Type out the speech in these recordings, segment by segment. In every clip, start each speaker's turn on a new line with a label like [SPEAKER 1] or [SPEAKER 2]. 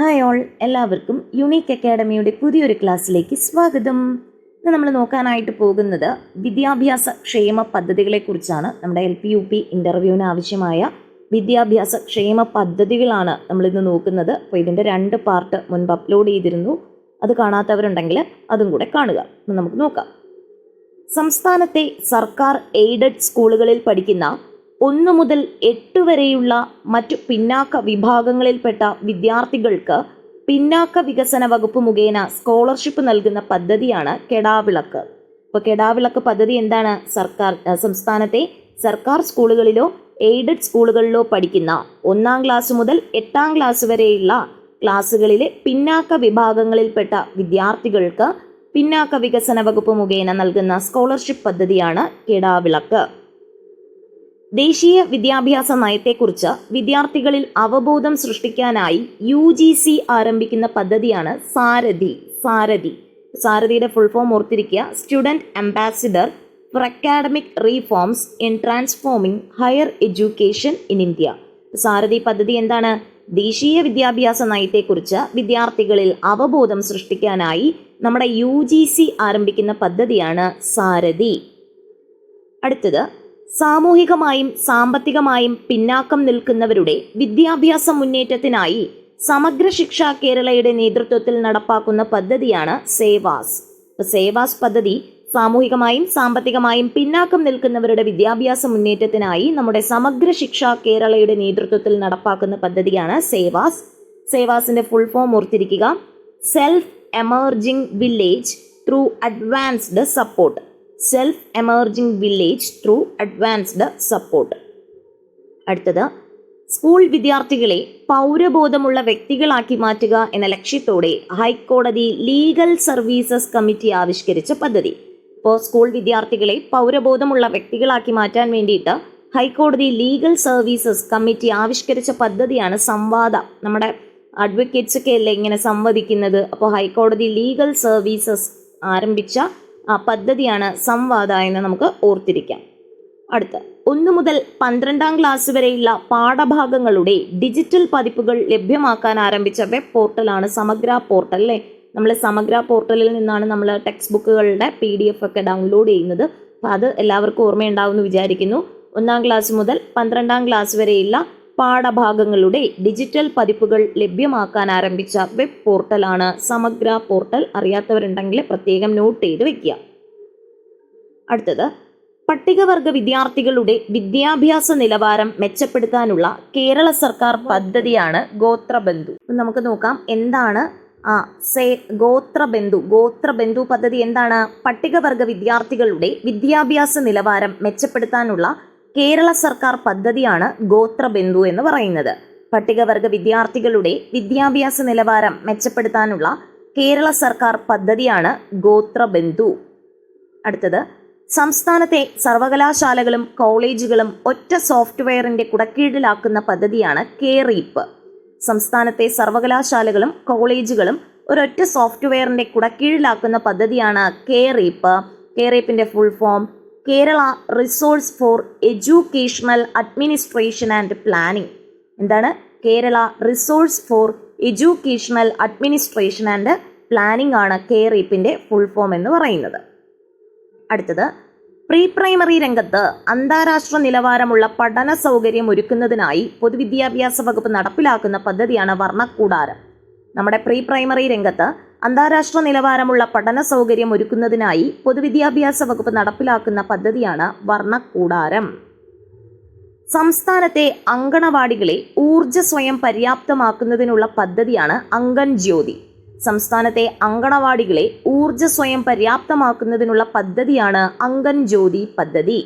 [SPEAKER 1] Hi all എല്ലാവർക്കും unique അക്കാഡമിയുടെ പുതിയൊരു ക്ലാസ്സിലേക്ക് സ്വാഗതം. ഇന്ന് നമ്മൾ നോക്കാനായിട്ട് പോകുന്നത് വിദ്യാഭ്യാസ ക്ഷേമ പദ്ധതികളെക്കുറിച്ചാണ്. നമ്മുടെ എൽ പി യു പി ഇന്റർവ്യൂവിന് ആവശ്യമായ വിദ്യാഭ്യാസ ക്ഷേമ പദ്ധതികളാണ് നമ്മളിന്ന് നോക്കുന്നത്. അപ്പോൾ ഇതിന്റെ രണ്ട് പാർട്ട് മുൻപ് അപ്ലോഡ് ചെയ്തിരുന്നു. അത് കാണാത്തവരുണ്ടെങ്കിൽ അതും കൂടെ കാണുക. നമുക്ക് നോക്കാം. സംസ്ഥാനത്തെ സർക്കാർ എയ്ഡഡ് സ്കൂളുകളിൽ പഠിക്കുന്ന ഒന്ന് മുതൽ എട്ട് വരെയുള്ള മറ്റു പിന്നാക്ക വിഭാഗങ്ങളിൽപ്പെട്ട വിദ്യാർത്ഥികൾക്ക് പിന്നാക്ക വികസന വകുപ്പ് മുഖേന സ്കോളർഷിപ്പ് നൽകുന്ന പദ്ധതിയാണ് കെടാവിളക്ക്. ഇപ്പോൾ കെടാവിളക്ക് പദ്ധതി എന്താണ്? സർക്കാർ സംസ്ഥാനത്തെ സർക്കാർ സ്കൂളുകളിലോ എയ്ഡഡ് സ്കൂളുകളിലോ പഠിക്കുന്ന ഒന്നാം ക്ലാസ് മുതൽ എട്ടാം ക്ലാസ് വരെയുള്ള ക്ലാസ്സുകളിലെ പിന്നാക്ക വിഭാഗങ്ങളിൽപ്പെട്ട വിദ്യാർത്ഥികൾക്ക് പിന്നാക്ക വികസന വകുപ്പ് മുഖേന നൽകുന്ന സ്കോളർഷിപ്പ് പദ്ധതിയാണ് കെടാവിളക്ക്. ദേശീയ വിദ്യാഭ്യാസ നയത്തെക്കുറിച്ച് വിദ്യാർത്ഥികളിൽ അവബോധം സൃഷ്ടിക്കാനായി യു ജി സി ആരംഭിക്കുന്ന പദ്ധതിയാണ് സാരഥി. സാരഥി. സാരഥിയുടെ ഫുൾ ഫോം ഓർത്തിരിക്കുക. Student ambassador for academic reforms in transforming higher education in India Sarathi പദ്ധതി എന്താണ്? ദേശീയ വിദ്യാഭ്യാസ നയത്തെക്കുറിച്ച് വിദ്യാർത്ഥികളിൽ അവബോധം സൃഷ്ടിക്കാനായി നമ്മുടെ യു ജി സി ആരംഭിക്കുന്ന പദ്ധതിയാണ് സാരഥി. അടുത്തത് സാമൂഹികമായും സാമ്പത്തികമായും പിന്നാക്കം നിൽക്കുന്നവരുടെ വിദ്യാഭ്യാസ മുന്നേറ്റത്തിനായി സമഗ്ര ശിക്ഷ കേരളയുടെ നേതൃത്വത്തിൽ നടപ്പാക്കുന്ന പദ്ധതിയാണ് സേവാസ്. സേവാസ് പദ്ധതി സാമൂഹികമായും സാമ്പത്തികമായും പിന്നാക്കം നിൽക്കുന്നവരുടെ വിദ്യാഭ്യാസ മുന്നേറ്റത്തിനായി നമ്മുടെ സമഗ്ര ശിക്ഷ കേരളയുടെ നേതൃത്വത്തിൽ നടപ്പാക്കുന്ന പദ്ധതിയാണ് സേവാസ്. സേവാസിന്റെ ഫുൾ ഫോം ഓർത്തിരിക്കുക. Self emerging village through advanced support self emerging village through advanced support അടുത്തത് സ്കൂൾ വിദ്യാർത്ഥികളെ പൗരബോധമുള്ള വ്യക്തികളാക്കി മാറ്റുക എന്ന ലക്ഷ്യത്തോടെ ഹൈക്കോടതി ലീഗൽ സർവീസസ് കമ്മിറ്റി ആവിഷ്കരിച്ച പദ്ധതി. ഇപ്പോൾ സ്കൂൾ വിദ്യാർത്ഥികളെ പൗരബോധമുള്ള വ്യക്തികളാക്കി മാറ്റാൻ വേണ്ടിയിട്ട് ഹൈക്കോടതി ലീഗൽ സർവീസസ് കമ്മിറ്റി ആവിഷ്കരിച്ച പദ്ധതിയാണ് സംവാദം. നമ്മുടെ അഡ്വക്കേറ്റ്സ് ഒക്കെ അല്ലേ ഇങ്ങനെ സംവദിക്കുന്നത്? അപ്പോൾ ഹൈക്കോടതി ലീഗൽ സർവീസസ് ആരംഭിച്ച പദ്ധതിയാണ് സംവാദ എന്ന് നമുക്ക് ഓർത്തിരിക്കാം. അടുത്ത ഒന്ന് മുതൽ പന്ത്രണ്ടാം ക്ലാസ് വരെയുള്ള പാഠഭാഗങ്ങളുടെ ഡിജിറ്റൽ പതിപ്പുകൾ ലഭ്യമാക്കാൻ ആരംഭിച്ച വെബ് പോർട്ടലാണ് സമഗ്ര പോർട്ടൽ അല്ലേ? നമ്മൾ സമഗ്ര പോർട്ടലിൽ നിന്നാണ് നമ്മൾ ടെക്സ്റ്റ് ബുക്കുകളുടെ പി ഡി എഫ് ഒക്കെ ഡൗൺലോഡ് ചെയ്യുന്നത്. അപ്പോൾ അത് എല്ലാവർക്കും ഓർമ്മയുണ്ടാവുമെന്ന് വിചാരിക്കുന്നു. ഒന്നാം ക്ലാസ് മുതൽ പന്ത്രണ്ടാം ക്ലാസ് വരെയുള്ള പാഠഭാഗങ്ങളുടെ ഡിജിറ്റൽ പതിപ്പുകൾ ലഭ്യമാക്കാൻ ആരംഭിച്ച വെബ് പോർട്ടലാണ് സമഗ്ര പോർട്ടൽ. അറിയാത്തവരുണ്ടെങ്കിൽ പ്രത്യേകം നോട്ട് ചെയ്ത് വെക്കുക. അടുത്തത് പട്ടികവർഗ വിദ്യാർത്ഥികളുടെ വിദ്യാഭ്യാസ നിലവാരം മെച്ചപ്പെടുത്താനുള്ള കേരള സർക്കാർ പദ്ധതിയാണ് ഗോത്രബന്ധു. നമുക്ക് നോക്കാം എന്താണ്? ആ സേ ഗോത്രബന്ധു. ഗോത്രബന്ധു പദ്ധതി എന്താണ്? പട്ടികവർഗ വിദ്യാർത്ഥികളുടെ വിദ്യാഭ്യാസ നിലവാരം മെച്ചപ്പെടുത്താനുള്ള കേരള സർക്കാർ പദ്ധതിയാണ് ഗോത്രബന്ധു എന്ന് പറയുന്നത്. പട്ടികവർഗ വിദ്യാർത്ഥികളുടെ വിദ്യാഭ്യാസ നിലവാരം മെച്ചപ്പെടുത്താനുള്ള കേരള സർക്കാർ പദ്ധതിയാണ് ഗോത്രബന്ധു അടുത്തത് സംസ്ഥാനത്തെ സർവകലാശാലകളും കോളേജുകളും ഒറ്റ സോഫ്റ്റ്വെയറിന്റെ കുടക്കീഴിലാക്കുന്ന പദ്ധതിയാണ് കെയറീപ്പ് സംസ്ഥാനത്തെ സർവകലാശാലകളും കോളേജുകളും ഒരൊറ്റ സോഫ്റ്റ്വെയറിന്റെ കുടക്കീഴിലാക്കുന്ന പദ്ധതിയാണ് KREAP കെയറീപ്പിന്റെ full form Kerala resource for educational administration and planning. എന്താണ്? Kerala resource for educational administration and planning ആണ് കെയറിപ്പിന്റെ ഫുൾ ഫോം എന്ന് പറയുന്നത്. അടുത്തത് പ്രീ പ്രൈമറി രംഗത്ത് അന്താരാഷ്ട്ര നിലവാരമുള്ള പഠന സൗകര്യം ഒരുക്കുന്നതിനായി പൊതുവിദ്യാഭ്യാസ വകുപ്പ് നടപ്പിലാക്കുന്ന പദ്ധതിയാണ് വർണക്കൂടാരം. നമ്മുടെ പ്രീ പ്രൈമറി രംഗത്ത് അന്താരാഷ്ട്ര നിലവാരമുള്ള പഠന സൗകര്യം ഒരുക്കുന്നതിനായി പൊതുവിദ്യാഭ്യാസ വകുപ്പ് നടപ്പിലാക്കുന്ന പദ്ധതിയാണ് വർണക്കൂടാരം. സംസ്ഥാനത്തെ അങ്കണവാടികളെ ഊർജ സ്വയം പര്യാപ്തമാക്കുന്നതിനുള്ള പദ്ധതിയാണ് അങ്കൻ ജ്യോതി. സംസ്ഥാനത്തെ അങ്കണവാടികളെ ഊർജ സ്വയം പര്യാപ്തമാക്കുന്നതിനുള്ള പദ്ധതിയാണ് അങ്കൻ ജ്യോതി പദ്ധതി.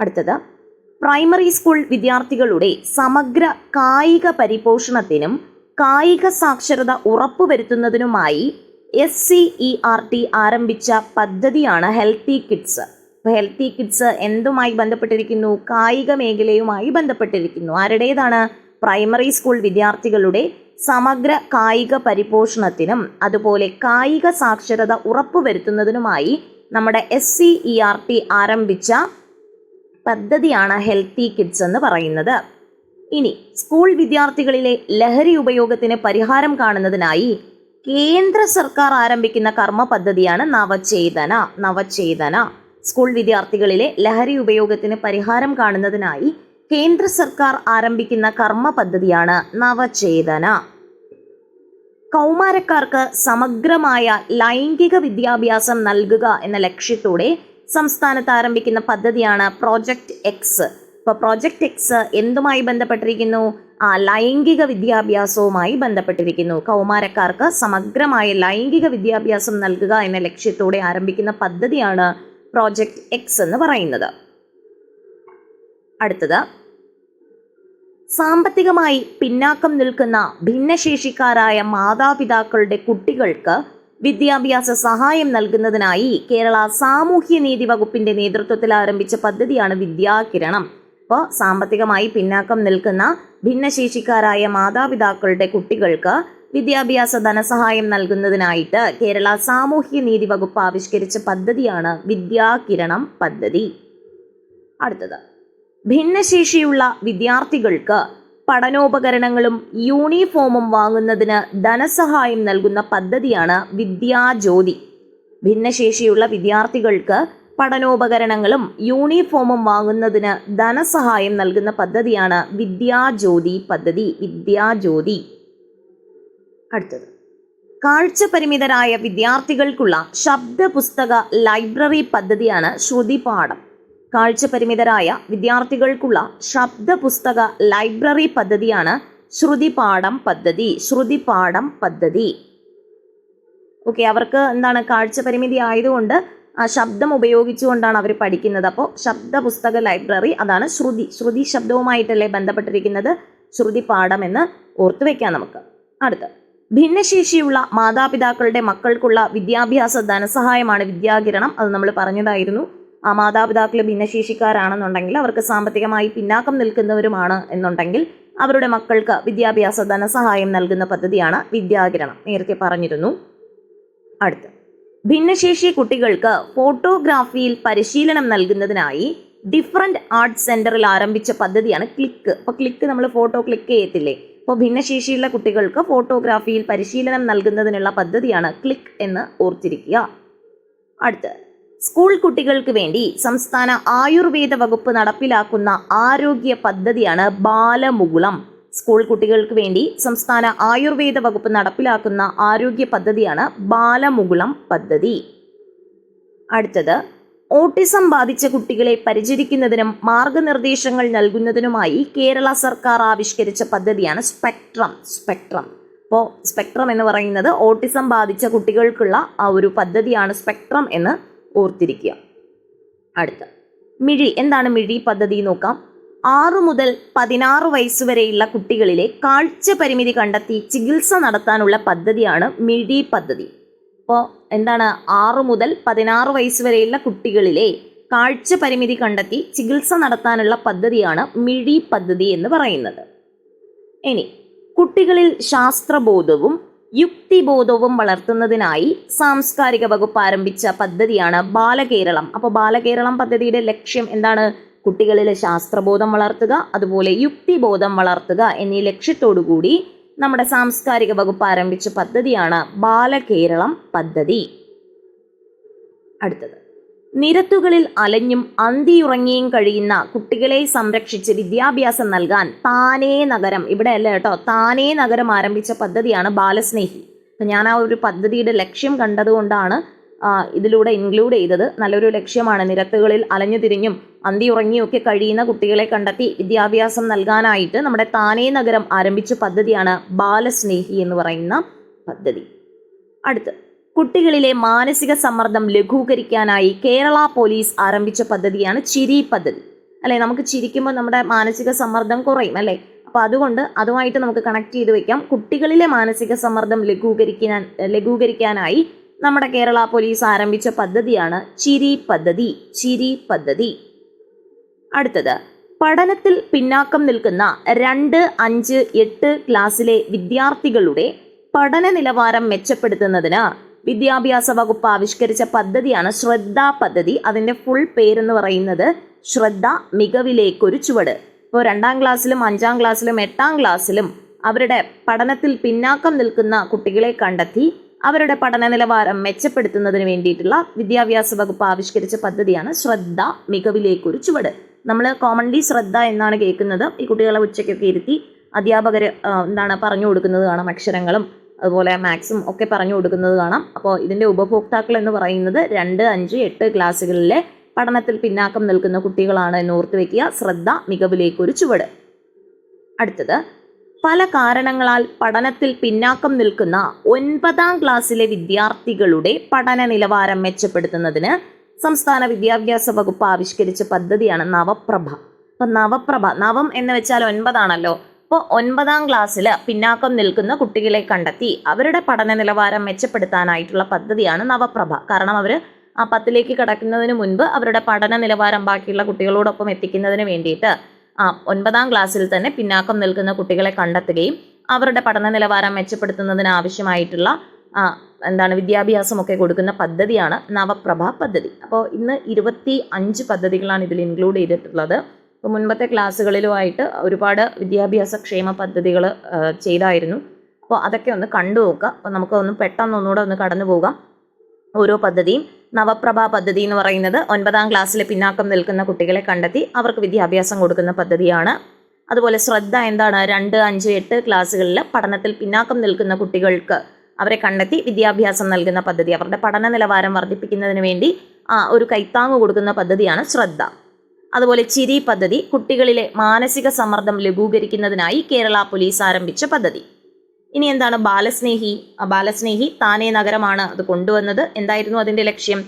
[SPEAKER 1] അടുത്തത് പ്രൈമറി സ്കൂൾ വിദ്യാർത്ഥികളുടെ സമഗ്ര കായിക പരിപോഷണത്തിനും കായിക സാക്ഷരത ഉറപ്പുവരുത്തുന്നതിനുമായി S C E R T ആരംഭിച്ച പദ്ധതിയാണ് ഹെൽത്തി കിഡ്സ് ഇപ്പോൾ ഹെൽത്തി കിഡ്സ് എന്തുമായി ബന്ധപ്പെട്ടിരിക്കുന്നു? കായിക മേഖലയുമായി ബന്ധപ്പെട്ടിരിക്കുന്നു. ആരുടേതാണ്? പ്രൈമറി സ്കൂൾ വിദ്യാർത്ഥികളുടെ സമഗ്ര കായിക പരിപോഷണത്തിനും അതുപോലെ കായിക സാക്ഷരത ഉറപ്പുവരുത്തുന്നതിനുമായി നമ്മുടെ S C E R T ആരംഭിച്ച പദ്ധതിയാണ് ഹെൽത്തി കിഡ്സ് എന്ന് പറയുന്നത്. ഇനി സ്കൂൾ വിദ്യാർത്ഥികളിലെ ലഹരി ഉപയോഗത്തിന് പരിഹാരം കാണുന്നതിനായി കേന്ദ്ര സർക്കാർ ആരംഭിക്കുന്ന കർമ്മ പദ്ധതിയാണ് നവചേതന നവചേതന. സ്കൂൾ വിദ്യാർത്ഥികളിലെ ലഹരി ഉപയോഗത്തിന് പരിഹാരം കാണുന്നതിനായി കേന്ദ്ര സർക്കാർ ആരംഭിക്കുന്ന കർമ്മ പദ്ധതിയാണ് നവചേതന. കൗമാരക്കാർക്ക് സമഗ്രമായ ലൈംഗിക വിദ്യാഭ്യാസം നൽകുക എന്ന ലക്ഷ്യത്തോടെ സംസ്ഥാനത്ത് ആരംഭിക്കുന്ന പദ്ധതിയാണ് പ്രോജക്റ്റ് എക്സ്. ഇപ്പോൾ പ്രോജക്റ്റ് എക്സ് എന്തുമായി ബന്ധപ്പെട്ടിരിക്കുന്നു? ആ ലൈംഗിക വിദ്യാഭ്യാസവുമായി ബന്ധപ്പെട്ടിരിക്കുന്നു. കൗമാരക്കാർക്ക് സമഗ്രമായ ലൈംഗിക വിദ്യാഭ്യാസം നൽകുക എന്ന ലക്ഷ്യത്തോടെ ആരംഭിക്കുന്ന പദ്ധതിയാണ് പ്രോജക്റ്റ് എക്സ് എന്ന് പറയുന്നത്. അടുത്തത് സാമ്പത്തികമായി പിന്നാക്കം നിൽക്കുന്ന ഭിന്നശേഷിക്കാരായ മാതാപിതാക്കളുടെ കുട്ടികൾക്ക് വിദ്യാഭ്യാസ സഹായം നൽകുന്നതിനായി കേരള സാമൂഹ്യനീതി വകുപ്പിന്റെ നേതൃത്വത്തിൽ ആരംഭിച്ച പദ്ധതിയാണ് വിദ്യാകിരണം അപ്പോൾ സാമ്പത്തികമായി പിന്നാക്കം നിൽക്കുന്ന ഭിന്നശേഷിക്കാരായ മാതാപിതാക്കളുടെ കുട്ടികൾക്ക് വിദ്യാഭ്യാസ ധനസഹായം നൽകുന്നതിനായിട്ട് കേരള സാമൂഹ്യ നീതി വകുപ്പ് ആവിഷ്കരിച്ച പദ്ധതിയാണ് വിദ്യാകിരണം പദ്ധതി. അടുത്തത്. ഭിന്നശേഷിയുള്ള വിദ്യാർത്ഥികൾക്ക് പഠനോപകരണങ്ങളും യൂണിഫോമും വാങ്ങുന്നതിന് ധനസഹായം നൽകുന്ന പദ്ധതിയാണ് വിദ്യാജ്യോതി. ഭിന്നശേഷിയുള്ള വിദ്യാർത്ഥികൾക്ക് പഠനോപകരണങ്ങളും യൂണിഫോമും വാങ്ങുന്നതിന് ധനസഹായം നൽകുന്ന പദ്ധതിയാണ് വിദ്യാജ്യോതി പദ്ധതി വിദ്യാജ്യോതി. അടുത്തത്. കാഴ്ച പരിമിതരായ വിദ്യാർത്ഥികൾക്കുള്ള ശബ്ദ പുസ്തക ലൈബ്രറി പദ്ധതിയാണ് ശ്രുതിപാഠം. കാഴ്ച പരിമിതരായ വിദ്യാർത്ഥികൾക്കുള്ള ശബ്ദ പുസ്തക ലൈബ്രറി പദ്ധതിയാണ് ശ്രുതിപാഠം പദ്ധതി ശ്രുതിപാഠം പദ്ധതി. ഓക്കെ അവർക്ക് എന്താണ് കാഴ്ച പരിമിതി ആയതുകൊണ്ട് ശബ്ദം ഉപയോഗിച്ചുകൊണ്ടാണ് അവർ പഠിക്കുന്നത്. അപ്പോൾ ശബ്ദ പുസ്തക ലൈബ്രറി അതാണ് ശ്രുതി. ശ്രുതി ശബ്ദവുമായിട്ടല്ലേ ബന്ധപ്പെട്ടിരിക്കുന്നത്? ശ്രുതി പാഠം എന്ന് ഓർത്തു വെക്കാം നമുക്ക്. അടുത്ത്. ഭിന്നശേഷിയുള്ള മാതാപിതാക്കളുടെ മക്കൾക്കുള്ള വിദ്യാഭ്യാസ ധനസഹായമാണ് വിദ്യാകിരണം. അത് നമ്മൾ പറഞ്ഞതായിരുന്നു. ആ മാതാപിതാക്കൾ ഭിന്നശേഷിക്കാരാണെന്നുണ്ടെങ്കിൽ അവർക്ക് സാമ്പത്തികമായി പിന്നാക്കം നിൽക്കുന്നവരുമാണ് എന്നുണ്ടെങ്കിൽ അവരുടെ മക്കൾക്ക് വിദ്യാഭ്യാസ ധനസഹായം നൽകുന്ന പദ്ധതിയാണ് വിദ്യാകിരണം. നേരത്തെ പറഞ്ഞിരുന്നു. അടുത്ത്. ഭിന്നശേഷി കുട്ടികൾക്ക് ഫോട്ടോഗ്രാഫിയിൽ പരിശീലനം നൽകുന്നതിനായി ഡിഫറന്റ് ആർട്ട് സെന്ററിൽ ആരംഭിച്ച പദ്ധതിയാണ് ക്ലിക്ക്. അപ്പോൾ ക്ലിക്ക് നമ്മൾ ഫോട്ടോ ക്ലിക്ക് ചെയ്യത്തില്ലേ? അപ്പോൾ ഭിന്നശേഷിയുള്ള കുട്ടികൾക്ക് ഫോട്ടോഗ്രാഫിയിൽ പരിശീലനം നൽകുന്നതിനുള്ള പദ്ധതിയാണ് ക്ലിക്ക് എന്ന് ഓർത്തിരിക്കുക. അടുത്ത്. സ്കൂൾ കുട്ടികൾക്ക് വേണ്ടി സംസ്ഥാന ആയുർവേദ വകുപ്പ് നടപ്പിലാക്കുന്ന ആരോഗ്യ പദ്ധതിയാണ് ബാലമുകുളം. സ്കൂൾ കുട്ടികൾക്ക് വേണ്ടി സംസ്ഥാന ആയുർവേദ വകുപ്പ് നടപ്പിലാക്കുന്ന ആരോഗ്യ പദ്ധതിയാണ് ബാലമുകുളം പദ്ധതി. അടുത്തത് ഓട്ടിസം ബാധിച്ച കുട്ടികളെ പരിചരിക്കുന്നതിനും മാർഗനിർദ്ദേശങ്ങൾ നൽകുന്നതിനുമായി കേരള സർക്കാർ ആവിഷ്കരിച്ച പദ്ധതിയാണ് സ്പെക്ട്രം സ്പെക്ട്രം. അപ്പോൾ സ്പെക്ട്രം എന്ന് പറയുന്നത് ഓട്ടിസം ബാധിച്ച കുട്ടികൾക്കുള്ള ആ ഒരു പദ്ധതിയാണ് സ്പെക്ട്രം എന്ന് ഓർത്തിരിക്കുക. അടുത്ത മിഴി എന്താണ് മിഴി പദ്ധതി നോക്കാം? ആറു മുതൽ പതിനാറ് വയസ്സുവരെയുള്ള കുട്ടികളിലെ കാഴ്ച പരിമിതി കണ്ടെത്തി ചികിത്സ നടത്താനുള്ള പദ്ധതിയാണ് മിഴി പദ്ധതി. അപ്പോൾ എന്താണ് ആറു മുതൽ പതിനാറ് വയസ്സുവരെയുള്ള കുട്ടികളിലെ കാഴ്ച പരിമിതി കണ്ടെത്തി ചികിത്സ നടത്താനുള്ള പദ്ധതിയാണ് മിഴി പദ്ധതി എന്ന് പറയുന്നത്. ഇനി കുട്ടികളിൽ ശാസ്ത്രബോധവും യുക്തിബോധവും വളർത്തുന്നതിനായി സാംസ്കാരിക വകുപ്പ് ആരംഭിച്ച പദ്ധതിയാണ് ബാലകേരളം. അപ്പോൾ ബാലകേരളം പദ്ധതിയുടെ ലക്ഷ്യം എന്താണ്? കുട്ടികളിലെ ശാസ്ത്രബോധം വളർത്തുക അതുപോലെ യുക്തിബോധം വളർത്തുക എന്നീ ലക്ഷ്യത്തോടു കൂടി നമ്മുടെ സാംസ്കാരിക വകുപ്പ് ആരംഭിച്ച പദ്ധതിയാണ് ബാലകേരളം പദ്ധതി. അടുത്തത്. നിരത്തുകളിൽ അലഞ്ഞും അന്തിയുറങ്ങിയും കഴിയുന്ന കുട്ടികളെ സംരക്ഷിച്ച് വിദ്യാഭ്യാസം നൽകാൻ താനേ നഗരം ഇവിടെ അല്ല കേട്ടോ താനേ നഗരം ആരംഭിച്ച പദ്ധതിയാണ് ബാലസ്നേഹി. ഞാൻ ആ ഒരു പദ്ധതിയുടെ ലക്ഷ്യം കണ്ടതുകൊണ്ടാണ് ഇതിലൂടെ ഇൻക്ലൂഡ് ചെയ്തത്. നല്ലൊരു ലക്ഷ്യമാണ്. നിരത്തുകളിൽ അലഞ്ഞു തിരിഞ്ഞും അന്തിയുറങ്ങിയൊക്കെ കഴിയുന്ന കുട്ടികളെ കണ്ടെത്തി വിദ്യാഭ്യാസം നൽകാനായിട്ട് നമ്മുടെ താനേ നഗരം ആരംഭിച്ച പദ്ധതിയാണ് ബാലസ്നേഹി എന്ന് പറയുന്ന പദ്ധതി. അടുത്ത് കുട്ടികളിലെ മാനസിക സമ്മർദ്ദം ലഘൂകരിക്കാനായി കേരള പോലീസ് ആരംഭിച്ച പദ്ധതിയാണ് ചിരി പദ്ധതി. അല്ലെ? നമുക്ക് ചിരിക്കുമ്പോൾ നമ്മുടെ മാനസിക സമ്മർദ്ദം കുറയും അല്ലേ? അപ്പോൾ അതുകൊണ്ട് അതുമായിട്ട് നമുക്ക് കണക്ട് ചെയ്ത് വെക്കാം. കുട്ടികളിലെ മാനസിക സമ്മർദ്ദം ലഘൂകരിക്കാൻ ലഘൂകരിക്കാനായി നമ്മുടെ കേരള പോലീസ് ആരംഭിച്ച പദ്ധതിയാണ് ചിരി പദ്ധതി ചിരി പദ്ധതി. അടുത്തത് പഠനത്തിൽ പിന്നാക്കം നിൽക്കുന്ന രണ്ട് അഞ്ച് എട്ട് ക്ലാസ്സിലെ വിദ്യാർത്ഥികളുടെ പഠന നിലവാരം മെച്ചപ്പെടുത്തുന്നതിന് വിദ്യാഭ്യാസ വകുപ്പ് ആവിഷ്കരിച്ച പദ്ധതിയാണ് ശ്രദ്ധ പദ്ധതി. അതിന്റെ ഫുൾ പേരെന്ന് പറയുന്നത് ശ്രദ്ധ മികവിലേക്കൊരു ചുവട്. ഇപ്പോൾ രണ്ടാം ക്ലാസ്സിലും അഞ്ചാം ക്ലാസ്സിലും എട്ടാം ക്ലാസ്സിലും അവരുടെ പഠനത്തിൽ പിന്നാക്കം നിൽക്കുന്ന കുട്ടികളെ കണ്ടെത്തി അവരുടെ പഠന നിലവാരം മെച്ചപ്പെടുത്തുന്നതിന് വേണ്ടിയിട്ടുള്ള വിദ്യാഭ്യാസ വകുപ്പ് ആവിഷ്കരിച്ച പദ്ധതിയാണ് ശ്രദ്ധ മികവിലേക്കൊരു ചുവട്. നമ്മൾ കോമൺലി ശ്രദ്ധ എന്നാണ് കേൾക്കുന്നത്. ഈ കുട്ടികളെ ഉച്ചയ്ക്കൊക്കെ ഇരുത്തി അധ്യാപകർ എന്താണ് പറഞ്ഞു കൊടുക്കുന്നത് കാണാം. അക്ഷരങ്ങളും അതുപോലെ മാത്സും ഒക്കെ പറഞ്ഞു കൊടുക്കുന്നത് കാണാം. അപ്പോൾ ഇതിന്റെ ഉപഭോക്താക്കൾ എന്ന് പറയുന്നത് രണ്ട് അഞ്ച് എട്ട് ക്ലാസ്സുകളിലെ പഠനത്തിൽ പിന്നാക്കം നിൽക്കുന്ന കുട്ടികളാണ് എന്ന് ഓർത്ത് വയ്ക്കുക ശ്രദ്ധ മികവിലേക്കൊരു ചുവട്. അടുത്തത് പല കാരണങ്ങളാൽ പഠനത്തിൽ പിന്നാക്കം നിൽക്കുന്ന ഒൻപതാം ക്ലാസ്സിലെ വിദ്യാർത്ഥികളുടെ പഠന നിലവാരം മെച്ചപ്പെടുത്തുന്നതിന് സംസ്ഥാന വിദ്യാഭ്യാസ വകുപ്പ് ആവിഷ്കരിച്ച പദ്ധതിയാണ് നവപ്രഭ. അപ്പൊ നവപ്രഭ നവം എന്ന് വെച്ചാൽ ഒൻപതാണല്ലോ. അപ്പോൾ ഒൻപതാം ക്ലാസ്സിൽ പിന്നാക്കം നിൽക്കുന്ന കുട്ടികളെ കണ്ടെത്തി അവരുടെ പഠന നിലവാരം മെച്ചപ്പെടുത്താനായിട്ടുള്ള പദ്ധതിയാണ് നവപ്രഭ. കാരണം അവർ ആ പത്തിലേക്ക് കടക്കുന്നതിന് മുൻപ് അവരുടെ പഠന നിലവാരം ബാക്കിയുള്ള കുട്ടികളോടൊപ്പം എത്തിക്കുന്നതിന് വേണ്ടിയിട്ട് ആ ഒൻപതാം ക്ലാസ്സിൽ തന്നെ പിന്നാക്കം നിൽക്കുന്ന കുട്ടികളെ കണ്ടെത്തുകയും അവരുടെ പഠന നിലവാരം മെച്ചപ്പെടുത്തുന്നതിന് ആവശ്യമായിട്ടുള്ള എന്താണ് വിദ്യാഭ്യാസമൊക്കെ കൊടുക്കുന്ന പദ്ധതിയാണ് നവപ്രഭ പദ്ധതി. അപ്പോൾ ഇന്ന് ഇരുപത്തി അഞ്ച് പദ്ധതികളാണ് ഇതിൽ ഇൻക്ലൂഡ് ചെയ്തിട്ടുള്ളത്. ഇപ്പോൾ മുൻപത്തെ ക്ലാസ്സുകളിലുമായിട്ട് ഒരുപാട് വിദ്യാഭ്യാസ ക്ഷേമ പദ്ധതികൾ ചെയ്തായിരുന്നു. അപ്പോൾ അതൊക്കെ ഒന്ന് കണ്ടു നോക്കുക അപ്പോൾ നമുക്ക് ഒന്ന് പെട്ടെന്ന് ഒന്നുകൂടെ ഒന്ന് കടന്നു പോകാം ഓരോ പദ്ധതിയും. നവപ്രഭ പദ്ധതി എന്ന് പറയുന്നത് ഒൻപതാം ക്ലാസ്സിലെ പിന്നാക്കം നിൽക്കുന്ന കുട്ടികളെ കണ്ടെത്തി അവർക്ക് വിദ്യാഭ്യാസം കൊടുക്കുന്ന പദ്ധതിയാണ്. അതുപോലെ ശ്രദ്ധ എന്താണ്? രണ്ട് അഞ്ച് എട്ട് ക്ലാസ്സുകളിൽ പഠനത്തിൽ പിന്നാക്കം നിൽക്കുന്ന കുട്ടികൾക്ക് അവരെ കണ്ടെത്തി വിദ്യാഭ്യാസം നൽകുന്ന പദ്ധതി അവരുടെ പഠന നിലവാരം വർദ്ധിപ്പിക്കുന്നതിന് വേണ്ടി ആ, ഒരു കൈത്താങ്ങ് കൊടുക്കുന്ന പദ്ധതിയാണ് ശ്രദ്ധ. അതുപോലെ ചിരി പദ്ധതി കുട്ടികളിലെ മാനസിക സമ്മർദ്ദം ലഘൂകരിക്കുന്നതിനായി കേരള പോലീസ് ആരംഭിച്ച പദ്ധതി. ഇനി എന്താണ് ബാലസ്നേഹി? ബാലസ്നേഹി താനേ നഗരമാണ് അത് കൊണ്ടുവന്നത്. എന്തായിരുന്നു അതിന്റെ ലക്ഷ്യം?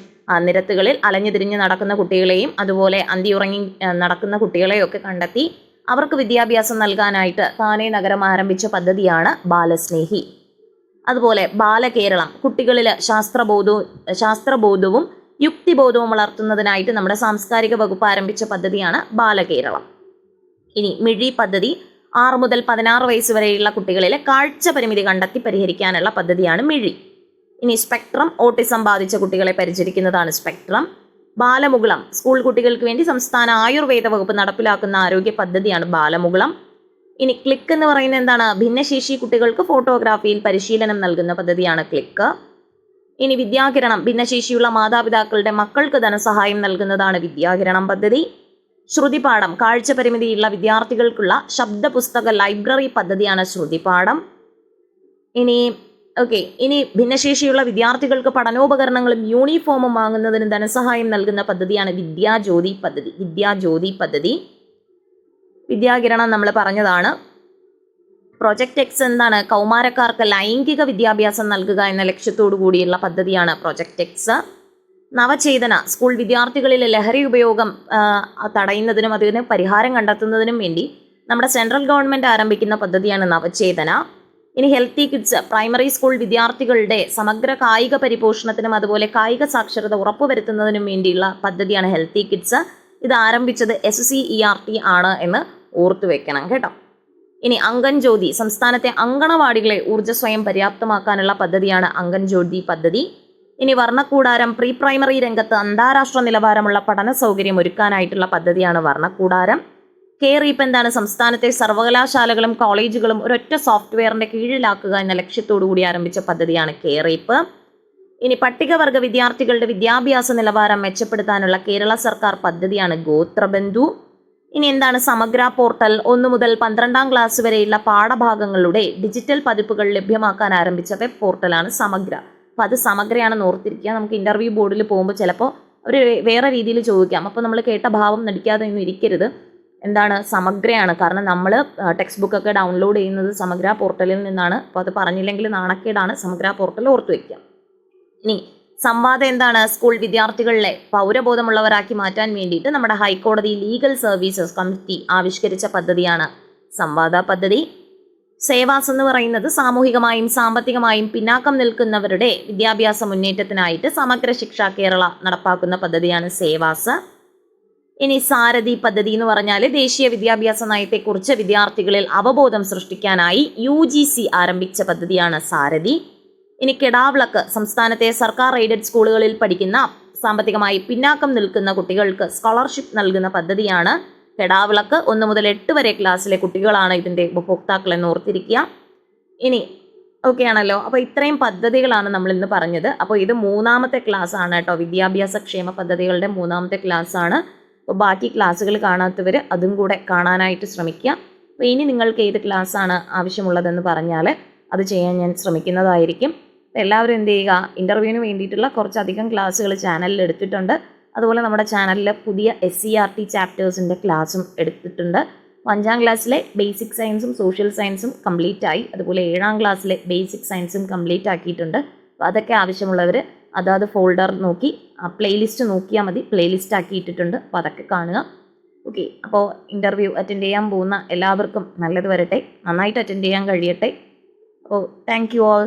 [SPEAKER 1] നിരത്തുകളിൽ അലഞ്ഞു തിരിഞ്ഞ് നടക്കുന്ന കുട്ടികളെയും അതുപോലെ ഉറങ്ങി നടക്കുന്ന കുട്ടികളെയും ഒക്കെ കണ്ടെത്തി അവർക്ക് വിദ്യാഭ്യാസം നൽകാനായിട്ട് താനെ നഗരം ആരംഭിച്ച പദ്ധതിയാണ് ബാലസ്നേഹി. അതുപോലെ ബാലകേരളം കുട്ടികളിൽ ശാസ്ത്രബോധവും ശാസ്ത്രബോധവും യുക്തിബോധവും വളർത്തുന്നതിനായിട്ട് നമ്മുടെ സാംസ്കാരിക വകുപ്പ് ആരംഭിച്ച പദ്ധതിയാണ് ബാലകേരളം. ഇനി മിഴി പദ്ധതി ആറ് മുതൽ പതിനാറ് വയസ്സ് വരെയുള്ള കുട്ടികളിലെ കാഴ്ച പരിമിതി കണ്ടെത്തി പരിഹരിക്കാനുള്ള പദ്ധതിയാണ് മിഴി. ഇനി സ്പെക്ട്രം ഓട്ടിസം ബാധിച്ച കുട്ടികളെ പരിചരിക്കുന്നതാണ് സ്പെക്ട്രം. ബാലമുകുളം. സ്കൂൾ കുട്ടികൾക്ക് വേണ്ടി സംസ്ഥാന ആയുർവേദ വകുപ്പ് നടപ്പിലാക്കുന്ന ആരോഗ്യ പദ്ധതിയാണ് ബാലമുകുളം. ഇനി ക്ലിക്ക് എന്ന് പറയുന്നത് എന്താണ്? ഭിന്നശേഷി കുട്ടികൾക്ക് ഫോട്ടോഗ്രാഫിയിൽ പരിശീലനം നൽകുന്ന പദ്ധതിയാണ് ക്ലിക്ക്. ഇനി വിദ്യാകിരണം. ഭിന്നശേഷിയുള്ള മാതാപിതാക്കളുടെ മക്കൾക്ക് ധനസഹായം നൽകുന്നതാണ് വിദ്യാകിരണം പദ്ധതി. ശ്രുതിപാഠം. കാഴ്ച പരിമിതിയുള്ള വിദ്യാർത്ഥികൾക്കുള്ള ശബ്ദ പുസ്തക ലൈബ്രറി പദ്ധതിയാണ് ശ്രുതിപാഠം. ഇനി ഓക്കെ ഇനി ഭിന്നശേഷിയുള്ള വിദ്യാർത്ഥികൾക്ക് പഠനോപകരണങ്ങളും യൂണിഫോമും വാങ്ങുന്നതിന് ധനസഹായം നൽകുന്ന പദ്ധതിയാണ് വിദ്യാജ്യോതി പദ്ധതി. വിദ്യാജ്യോതി പദ്ധതി. വിദ്യാകിരണം നമ്മൾ പറഞ്ഞതാണ്. പ്രൊജക്ട് എക്സ് എന്താണ്? കൗമാരക്കാർക്ക് ലൈംഗിക വിദ്യാഭ്യാസം നൽകുക എന്ന ലക്ഷ്യത്തോടു കൂടിയുള്ള പദ്ധതിയാണ് പ്രൊജക്ട് എക്സ് നവചേതന സ്കൂൾ വിദ്യാർത്ഥികളിലെ ലഹരി ഉപയോഗം തടയുന്നതിനും അതിന് പരിഹാരം കണ്ടെത്തുന്നതിനും വേണ്ടി നമ്മുടെ സെൻട്രൽ ഗവൺമെന്റ് ആരംഭിക്കുന്ന പദ്ധതിയാണ് നവചേതന. ഇനി ഹെൽത്തി കിഡ്സ് പ്രൈമറി സ്കൂൾ വിദ്യാർത്ഥികളുടെ സമഗ്ര കായിക പരിപോഷണത്തിനും അതുപോലെ കായിക സാക്ഷരത ഉറപ്പുവരുത്തുന്നതിനും വേണ്ടിയുള്ള പദ്ധതിയാണ് ഹെൽത്തി കിഡ്സ്. ഇത് ആരംഭിച്ചത് S C E R T ആണ് എന്ന് ഓർത്തു വെക്കണം കേട്ടോ. ഇനി അങ്കൻ ജ്യോതി സംസ്ഥാനത്തെ അങ്കണവാടികളെ ഊർജസ്വയം പര്യാപ്തമാക്കാനുള്ള പദ്ധതിയാണ് അങ്കൻ ജ്യോതി പദ്ധതി. ഇനി വർണക്കൂടാരം പ്രീ പ്രൈമറി രംഗത്ത് അന്താരാഷ്ട്ര നിലവാരമുള്ള പഠന സൗകര്യം ഒരുക്കാനായിട്ടുള്ള പദ്ധതിയാണ് വർണക്കൂടാരം. കെയർ ഇപ്പം എന്താണ് സംസ്ഥാനത്തെ സർവകലാശാലകളും കോളേജുകളും ഒരൊറ്റ സോഫ്റ്റ്വെയറിന്റെ കീഴിലാക്കുക എന്ന ലക്ഷ്യത്തോടു കൂടി ആരംഭിച്ച പദ്ധതിയാണ് കെയർ ഇപ്പ് ഇനി പട്ടികവർഗ വിദ്യാർത്ഥികളുടെ വിദ്യാഭ്യാസ നിലവാരം മെച്ചപ്പെടുത്താനുള്ള കേരള സർക്കാർ പദ്ധതിയാണ് ഗോത്രബന്ധു. ഇനി എന്താണ് സമഗ്ര പോർട്ടൽ? ഒന്നു മുതൽ പന്ത്രണ്ടാം ക്ലാസ് വരെയുള്ള പാഠഭാഗങ്ങളുടെ ഡിജിറ്റൽ പതിപ്പുകൾ ലഭ്യമാക്കാൻ ആരംഭിച്ച വെബ് പോർട്ടലാണ് സമഗ്ര. അപ്പോൾ അത് സമഗ്രയാണെന്ന് ഓർത്തിരിക്കുക. നമുക്ക് ഇന്റർവ്യൂ ബോർഡിൽ പോകുമ്പോൾ ചിലപ്പോൾ ഒരു വേറെ രീതിയിൽ ചോദിക്കാം. അപ്പോൾ നമ്മൾ കേട്ട ഭാവം നടിക്കാതെ ഒന്നും ഇരിക്കരുത്. എന്താണ്? സമഗ്രയാണ്. കാരണം നമ്മൾ ടെക്സ്റ്റ് ബുക്കൊക്കെ ഡൗൺലോഡ് ചെയ്യുന്നത് സമഗ്ര പോർട്ടലിൽ നിന്നാണ്. അപ്പോൾ അത് പറഞ്ഞില്ലെങ്കിൽ നാണക്കേടാണ്. സമഗ്ര പോർട്ടൽ ഓർത്തു വയ്ക്കുക ഇനി സംവാദം എന്താണ്? സ്കൂൾ വിദ്യാർത്ഥികളെ പൗരബോധമുള്ളവരാക്കി മാറ്റാൻ വേണ്ടിയിട്ട് നമ്മുടെ ഹൈക്കോടതി ലീഗൽ സർവീസസ് കമ്മിറ്റി ആവിഷ്കരിച്ച പദ്ധതിയാണ് സംവാദ പദ്ധതി. സേവാസ് എന്ന് പറയുന്നത് സാമൂഹികമായും സാമ്പത്തികമായും പിന്നാക്കം നിൽക്കുന്നവരുടെ വിദ്യാഭ്യാസ മുന്നേറ്റത്തിനായിട്ട് സമഗ്ര ശിക്ഷ കേരള നടപ്പാക്കുന്ന പദ്ധതിയാണ് സേവാസ്. ഇനി സാരഥി പദ്ധതി എന്ന് പറഞ്ഞാൽ ദേശീയ വിദ്യാഭ്യാസ നയത്തെക്കുറിച്ച് വിദ്യാർത്ഥികളിൽ അവബോധം സൃഷ്ടിക്കാനായി യു ജി സി ആരംഭിച്ച പദ്ധതിയാണ് സാരഥി. ഇനി കെടാവിളക്ക് സംസ്ഥാനത്തെ സർക്കാർ എയ്ഡഡ് സ്കൂളുകളിൽ പഠിക്കുന്ന സാമ്പത്തികമായി പിന്നാക്കം നിൽക്കുന്ന കുട്ടികൾക്ക് സ്കോളർഷിപ്പ് നൽകുന്ന പദ്ധതിയാണ് കെടാവിളക്ക് ഒന്ന് മുതൽ എട്ട് വരെ ക്ലാസ്സിലെ കുട്ടികളാണ് ഇതിന്റെ ഉപഭോക്താക്കൾ എന്ന് ഓർത്തിരിക്കുക. ഇനി ഓക്കെ ആണല്ലോ. അപ്പോൾ ഇത്രയും പദ്ധതികളാണ് നമ്മൾ ഇന്ന് പറഞ്ഞത്. അപ്പോൾ ഇത് മൂന്നാമത്തെ ക്ലാസ് ആണ് കേട്ടോ. വിദ്യാഭ്യാസ ക്ഷേമ പദ്ധതികളുടെ മൂന്നാമത്തെ ക്ലാസ് ആണ്. അപ്പോൾ ബാക്കി ക്ലാസ്സുകൾ കാണാത്തവർ അതും കൂടെ കാണാനായിട്ട് ശ്രമിക്കുക. അപ്പോൾ ഇനി നിങ്ങൾക്ക് ഏത് ക്ലാസ് ആണ് ആവശ്യമുള്ളതെന്ന് പറഞ്ഞാൽ അത് ചെയ്യാൻ ഞാൻ ശ്രമിക്കുന്നതായിരിക്കും. എല്ലാവരും എന്ത് ചെയ്യുക? ഇന്റർവ്യൂവിന് വേണ്ടിയിട്ടുള്ള കുറച്ചധികം ക്ലാസ്സുകൾ ചാനലിൽ എടുത്തിട്ടുണ്ട്. അതുപോലെ നമ്മുടെ ചാനലിൽ പുതിയ എസ് സി ആർ ടി ചാപ്റ്റേഴ്സിന്റെ ക്ലാസ്സും എടുത്തിട്ടുണ്ട്. അഞ്ചാം ക്ലാസ്സിലെ ബേസിക് സയൻസും സോഷ്യൽ സയൻസും കംപ്ലീറ്റ് ആയി. അതുപോലെ ഏഴാം ക്ലാസ്സിലെ ബേസിക് സയൻസും കംപ്ലീറ്റ് ആക്കിയിട്ടുണ്ട്. അപ്പോൾ അതൊക്കെ ആവശ്യമുള്ളവർ അതാത് ഫോൾഡർ നോക്കി ആ പ്ലേലിസ്റ്റ് നോക്കിയാൽ മതി. പ്ലേലിസ്റ്റ് ആക്കിയിട്ടിട്ടുണ്ട് അപ്പോൾ അതൊക്കെ കാണുക. ഓക്കെ അപ്പോൾ ഇന്റർവ്യൂ അറ്റൻഡ് ചെയ്യാൻ പോകുന്ന എല്ലാവർക്കും നല്ലത് വരട്ടെ. നന്നായിട്ട് അറ്റൻഡ് ചെയ്യാൻ കഴിയട്ടെ. അപ്പോൾ താങ്ക് യു ഓൾ